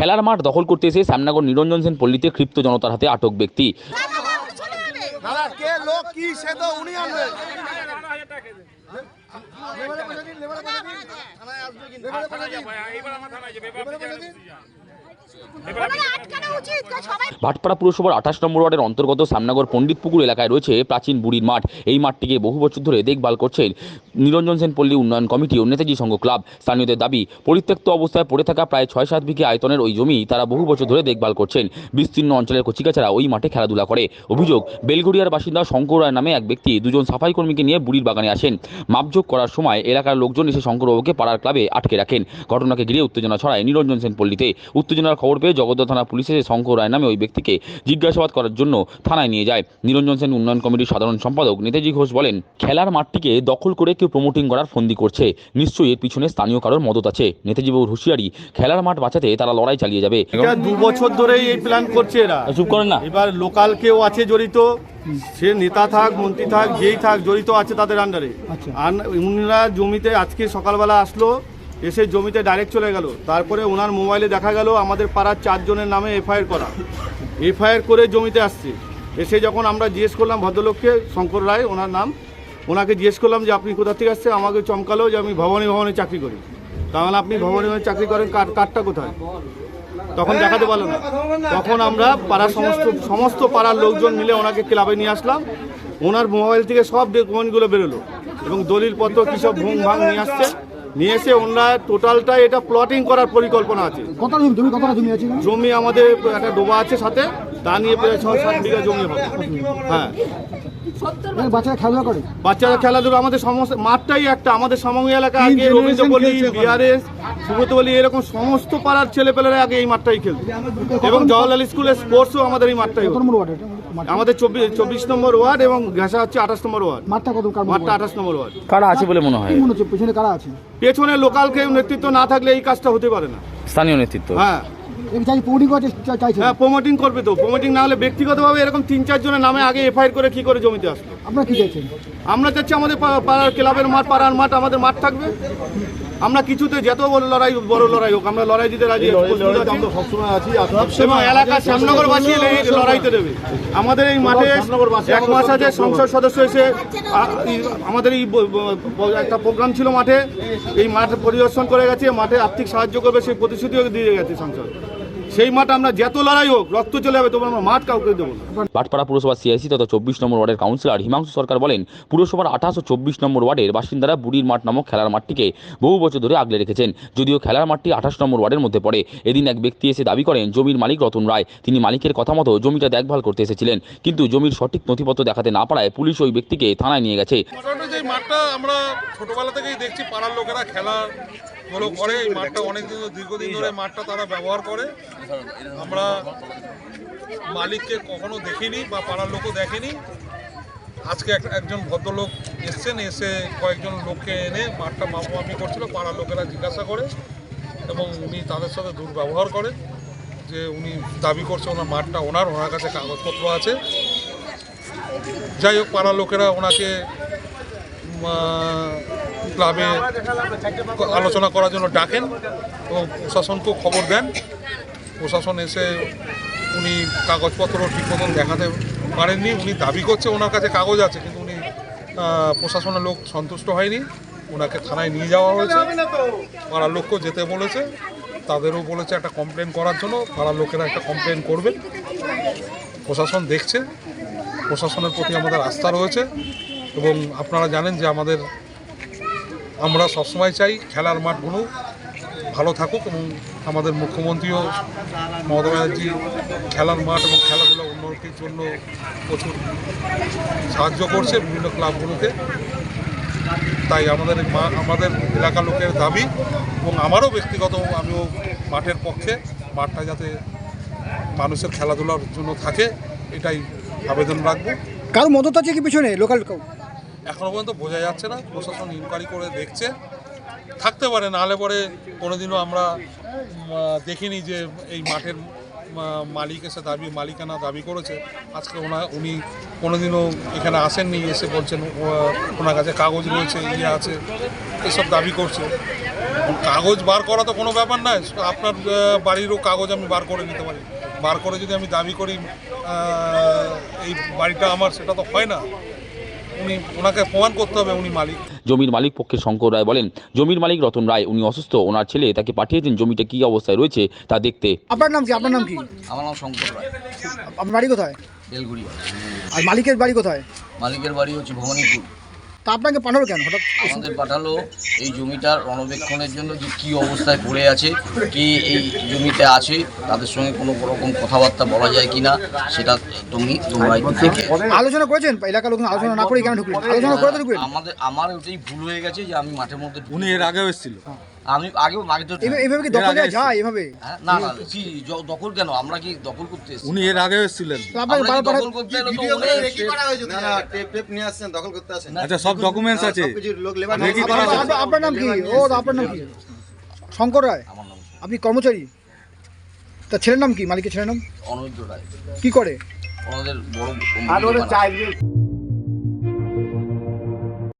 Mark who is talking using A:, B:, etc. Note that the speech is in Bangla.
A: খেলার মাঠ দখল করতে এসে শ্যামনগর নিরঞ্জন সেন পল্লীতে ক্ষিপ্ত জনতার হাতে আটক ব্যক্তি।
B: দাদা কে
A: ভাটপাড়া পুরসভার আঠাশ নম্বর ওয়ার্ডের অন্তর্গত শ্যামনগর পণ্ডিতপুকুর এলাকায় রয়েছে প্রাচীন বুড়ির মাঠ। এই মাঠটিকে বহু বছর ধরে দেখভাল করছেন নিরঞ্জন সেন পল্লী উন্নয়ন কমিটি ও নেতাজি সংঘ ক্লাব। স্থানীয়দের দাবি, পরিত্যক্ত অবস্থায় পড়ে থাকা প্রায় ছয় সাত বিঘে আয়তনের ওই জমি তারা বহু বছর ধরে দেখভাল করছেন। বিস্তীর্ণ অঞ্চলের কচিকাচারা ওই মাঠে খেলাধুলা করে। অভিযোগ, বেলঘড়িয়ার বাসিন্দা শঙ্কর রায় নামে এক ব্যক্তি দুজন সাফাই কর্মীকে নিয়ে বুড়ির বাগানে আসেন। মাপযোগ করার সময় এলাকার লোকজন এসে শঙ্করবাবুকে পাড়ার ক্লাবে আটকে রাখেন। ঘটনাকে ঘিরে উত্তেজনা ছড়ায় নিরঞ্জন সেন পল্লীতে। উত্তেজনার খবর পেয়ে জগদ্দল থানা পুলিশ এসে শঙ্কর রায় নামে ওই ব্যক্তিকে জিজ্ঞাসাবাদ করার জন্য থানায় নিয়ে যায়। নিরঞ্জন সেন উন্নয়ন কমিটির সাধারণ সম্পাদক নেতাজি ঘোষ বলেন খেলার মাঠটিকে দখল করে কেউ প্রমোটিং করার ফন্দি করছে। নিশ্চয়ই এর পিছনে স্থানীয় কারোর মদত আছে। নেতাজি বাবুর হুঁশিয়ারি খেলার মাঠ বাঁচাতে তারা লড়াই চালিয়ে যাবে।
B: এটা দু বছর ধরেই এই প্ল্যান করছে এরা।
A: চুপ করেন না।
B: এবার লোকাল কেউ আছে জড়িত সে নেতা থাক মন্ত্রী থাক যেই থাক জড়িত আছে তাদের আন্ডারে আর উনারা জমিতে আজকে সকালবেলা আসলো এসে জমিতে ডাইরেক্ট চলে গেল। তারপরে ওনার মোবাইলে দেখা গেল আমাদের পাড়ার চারজনের নামে এফআইআর করা। এফআইআর করে জমিতে আসছে। এসে যখন আমরা জিজ্ঞেস করলাম ভদ্রলোককে, শঙ্কর রায় ওনার নাম, ওনাকে জিজ্ঞেস করলাম যে, আপনি কোথা থেকে আসছেন? আমাকে চমকালো যে, আমি ভবানী ভবনে চাকরি করি। তাহলে আপনি ভবনী ভবনে চাকরি করেন, কার কার্ডটা কোথায়? তখন দেখাতে পারল না। তখন আমরা পাড়ার সমস্ত সমস্ত পাড়ার লোকজন মিলে ওনাকে ক্লাবে নিয়ে আসলাম। ওনার মোবাইল থেকে সব ডকুমেন্টগুলো বেরোলো এবং দলিলপত্র কী সব ভুং ভাং নিয়ে আসছে। নিয়ে এসে ওনারা টোটালটা এটা প্লটিং করার পরিকল্পনা আছে।
C: কত জমি? তুমি কতটা জমি আছে
B: জমি আমাদের একটা ডোবা আছে সাথে তা নিয়ে প্রায় ছয় সাত বিঘা জমি হবে। হ্যাঁ।
C: বাচ্চারা খেলাধুলা করে?
B: বাচ্চারা খেলাধুলা আমাদের সমস্ত মাঠটাই একটা আমাদের সমঙ্গ এলাকা আগে রবীন্দ্রপল্লী বিআরএস সুব্রতপল্লী এরকম সমস্ত পাড়ার ছেলেপেলেরা আগে এই মাঠটাই খেলতো। এবং জওয়াহরলাল স্কুলের স্পোর্টসও আমাদের এই মাঠটাই আমাদের চব্বিশ চব্বিশ নম্বর ওয়ার্ড এবং ঘাসা হচ্ছে আঠাশ নম্বর ওয়ার্ড।
C: মাঠটা কত? কার
B: মাঠটা আঠাশ নম্বর ওয়ার্ড।
A: কারা আছে বলে মনে হয়?
C: কি মনে হচ্ছে? পেছনে কারা আছে?
B: পেছনে লোকাল কেউ নেতৃত্ব না থাকলে এই কাজটা হতে পারে না।
A: স্থানীয় নেতৃত্ব?
B: হ্যাঁ।
C: এই চাই চাইছে।
B: হ্যাঁ প্রমোটিং করবে তো। প্রমোটিং না হলে ব্যক্তিগতভাবে এরকম তিন চার জনের নামে আগে এফআইআর করে কি করে জমিতে আসলো
C: আপনারা কি চাইছেন?
B: আমরা চাচ্ছি আমাদের পা- পাড়ার ক্লাবের মাঠ পাড়ার মাঠ আমাদের মাঠ থাকবে। আমরা কিছুতে যত বড় লড়াই বড় লড়াই হোক আমরা লড়াই দিতে রাজি এবং এলাকার শ্যামনগরবাসী লড়াইতে দেবে। আমাদের এই মাঠে এক মাস আছে সংসদ সদস্য এসে আমাদের এই একটা প্রোগ্রাম ছিল মাঠে। এই মাঠ পরিদর্শন করে গেছে মাঠে আর্থিক সাহায্য করবে সেই প্রতিশ্রুতিও দিয়ে গেছে সংসদ। সেই মাঠ আমরা যত লড়াই হোক রক্ত চলে যাবে তবু আমরা মাঠ কাউকে দেবো না।
A: ভাটপাড়া পুরসভার সিআইসি তথা চব্বিশ নম্বর ওয়ার্ডের কাউন্সিলর হিমাংশু সরকার বলেন পুরসভার আঠাশ ও চব্বিশ নম্বর ওয়ার্ডের বাসিন্দারা বুড়ির মাঠ নামক খেলার মাঠটিকে বহু বছর ধরে আগলে রেখেছেন। যদিও খেলার মাঠটি আঠাশ নম্বর ওয়ার্ডের মধ্যে পড়ে এদিন এক ব্যক্তি এসে দাবি করেন জমির মালিক রতন রায়। তিনি মালিকের কথা মতো জমিটা দেখভাল করতে এসেছিলেন কিন্তু জমির সঠিক নথিপত্র দেখাতে না পারায় পুলিশ ওই ব্যক্তিকে থানায় নিয়ে গেছে।
D: মাঠটা আমরা ছোটবেলা থেকেই দেখছি পাড়ার লোকেরা খেলা গুলো করে এই মাঠটা অনেক দিন দীর্ঘদিন ধরে মাঠটা তারা ব্যবহার করে। আমরা মালিককে কখনো দেখিনি বা পাড়ার লোকও দেখেনি। আজকে এক- একজন ভদ্রলোক এসছেন এসে কয়েকজন লোককে এনে মাঠটা মাপামাপি করছিল পাড়ার লোকেরা জিজ্ঞাসা করে এবং উনি তাদের সাথে দুর্ব্যবহার করে যে উনি দাবি করছে ওনার মাঠটা ওনার ওনার কাছে কাগজপত্র আছে। যাই হোক পাড়ার লোকেরা ওনাকে ক্লাবে আলোচনা করার জন্য ডাকেন এবং প্রশাসনকেও খবর দেন। প্রশাসন এসে উনি কাগজপত্র ঠিক মতন দেখাতে পারেননি, উনি দাবি করছে ওনার কাছে কাগজ আছে, কিন্তু উনি প্রশাসনের লোক সন্তুষ্ট হয়নি। ওনাকে থানায় নিয়ে যাওয়া হয়েছে। পাড়ার লোককেও যেতে বলেছে। তাদেরও বলেছে একটা কমপ্লেন করার জন্য। পাড়ার লোকেরা একটা কমপ্লেন করবে। প্রশাসন দেখছে। প্রশাসনের প্রতি আমাদের আস্থা রয়েছে। এবং আপনারা জানেন যে আমাদের আমরা সবসময় চাই খেলার মাঠগুলো ভালো থাকুক এবং আমাদের মুখ্যমন্ত্রীও মমতা ব্যানার্জি খেলার মাঠ এবং খেলাধুলা উন্নতির জন্য প্রচুর সাহায্য করছে বিভিন্ন ক্লাবগুলোকে তাই আমাদের আমাদের এলাকার লোকের দাবি এবং আমারও ব্যক্তিগত আমিও মাঠের পক্ষে, মাঠটা যাতে মানুষের খেলাধুলার জন্য থাকে, এটাই আবেদন রাখব।
C: কারও মদত আছে কি পিছনে? লোকাল কেউ
D: এখনও পর্যন্ত বোঝা যাচ্ছে না। প্রশাসন ইনকোয়ারি করে দেখছে। থাকতে পারে, নাহলে পরে কোনোদিনও আমরা দেখিনি যে এই মাঠের মালিক এসে দাবি, মালিকানা দাবি করেছে। আজকে ওনা, উনি কোনোদিনও এখানে আসেননি, এসে বলছেন ওনার কাছে কাগজ রয়েছে ইয়ে আছে, এসব দাবি করছে। কাগজ বার করা তো কোনো ব্যাপার নয়। আপনার বাড়িরও কাগজ আমি বার করে নিতে পারি। বার করে যদি আমি দাবি করি এই বাড়িটা আমার, সেটা তো হয় না। উনি ওনাকে প্রমাণ করতে হবে উনি মালিক।
A: জমির মালিক পক্ষে শঙ্কর রায় বলেন জমির মালিক রতন রায় উনি অসুস্থ ওনার ছেলে তাকে পাঠিয়েছেন জমিটা কি অবস্থায় রয়েছে তা দেখতে।
C: আপনার নাম কি? আপনার নাম কি?
E: আমার নাম শঙ্কর রায়।
C: আপনার বাড়ি কোথায়?
E: বেলগুড়ি
C: আর মালিকের বাড়ি কোথায়?
E: মালিকের বাড়ি হচ্ছে ভবানীপুর।
C: তা আপনাকে পাঠালো কেন হঠাৎ?
E: আমাদের পাঠালো এই জমিটার রণবেক্ষণের জন্য যে কী অবস্থায় পড়ে আছে কি এই জমিতে আছে তাদের সঙ্গে কোনো রকম কথাবার্তা বলা যায় কি না সেটা তুমি তোমরা দেখে
C: আলোচনা করেছেন? এলাকার লোক আলোচনা না করে কেন ঢুকলেন? আলোচনা করে ঢুকলেন?
E: আমাদের আমার ওটাই ভুল হয়ে গেছে যে আমি মাঠের মধ্যে ঢুকে-
F: উনি এর আগেও এসেছিল।
E: আমি আগেও আগে তো
C: এভাবে- এভাবে কি দখল দেওয়া যায় এভাবে?
E: হ্যাঁ, না না কি দখল কেন? আমরা কি দখল করতে এসেছি?
F: উনি এর আগেও এসেছিলেন।
C: তো আপনাকে
E: আমরা কি
C: বারবার পাঠা-
E: দখল করতে এলে তো উনি
F: আচ্ছা সব ডকুমেন্টস আছে। করা
C: আপনার- নাম কি? ও আপনার নাম কি? শঙ্কর রায়?
E: আমার নাম
C: আপনি কর্মচারী? তা ছেলের নাম কি? মালিকের ছেলের নাম?
E: অনৈদ্য রায়।
C: কি করে?
E: ওনাদের বড়